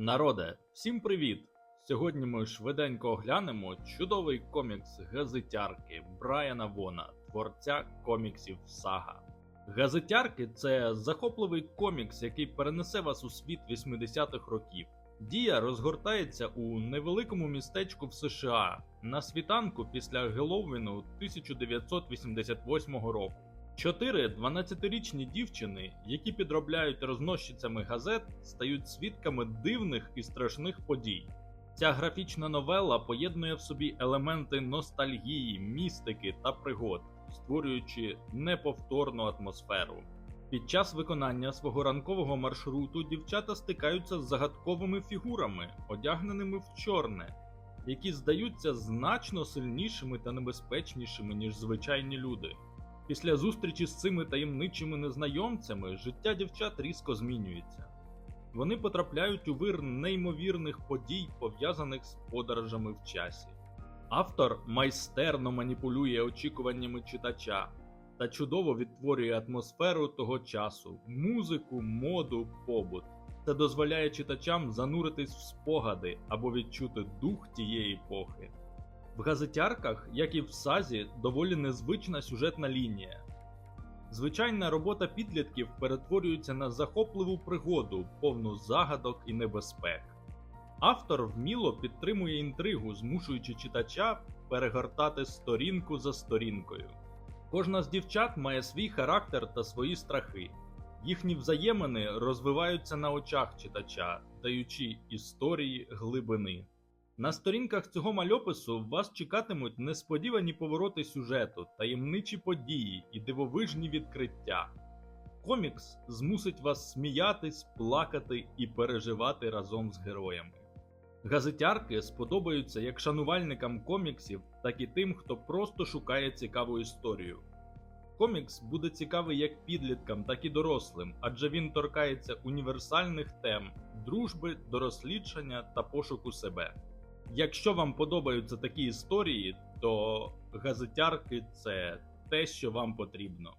Народе, всім привіт! Сьогодні ми швиденько оглянемо чудовий комікс газетярки Брайана Вона, творця коміксів Сага. Газетярки це захопливий комікс, який перенесе вас у світ 80-х років. Дія розгортається у невеликому містечку в США на світанку після Геловіну 1988 року. Чотири 12-річні дівчини, які підробляють розносчицями газет, стають свідками дивних і страшних подій. Ця графічна новела поєднує в собі елементи ностальгії, містики та пригод, створюючи неповторну атмосферу. Під час виконання свого ранкового маршруту дівчата стикаються з загадковими фігурами, одягненими в чорне, які здаються значно сильнішими та небезпечнішими, ніж звичайні люди. Після зустрічі з цими таємничими незнайомцями життя дівчат різко змінюється. Вони потрапляють у вир неймовірних подій, пов'язаних з подорожами в часі. Автор майстерно маніпулює очікуваннями читача та чудово відтворює атмосферу того часу, музику, моду, побут. Це дозволяє читачам зануритись в спогади або відчути дух тієї епохи. В газетярках, як і в сазі, доволі незвична сюжетна лінія. Звичайна робота підлітків перетворюється на захопливу пригоду, повну загадок і небезпек. Автор вміло підтримує інтригу, змушуючи читача перегортати сторінку за сторінкою. Кожна з дівчат має свій характер та свої страхи. Їхні взаємини розвиваються на очах читача, даючи історії глибини. На сторінках цього мальопису вас чекатимуть несподівані повороти сюжету, таємничі події і дивовижні відкриття. Комікс змусить вас сміятись, плакати і переживати разом з героями. Газетярки сподобаються як шанувальникам коміксів, так і тим, хто просто шукає цікаву історію. Комікс буде цікавий як підліткам, так і дорослим, адже він торкається універсальних тем дружби, дорослідчання та пошуку себе. Якщо вам подобаються такі історії, то газетярки це те, що вам потрібно.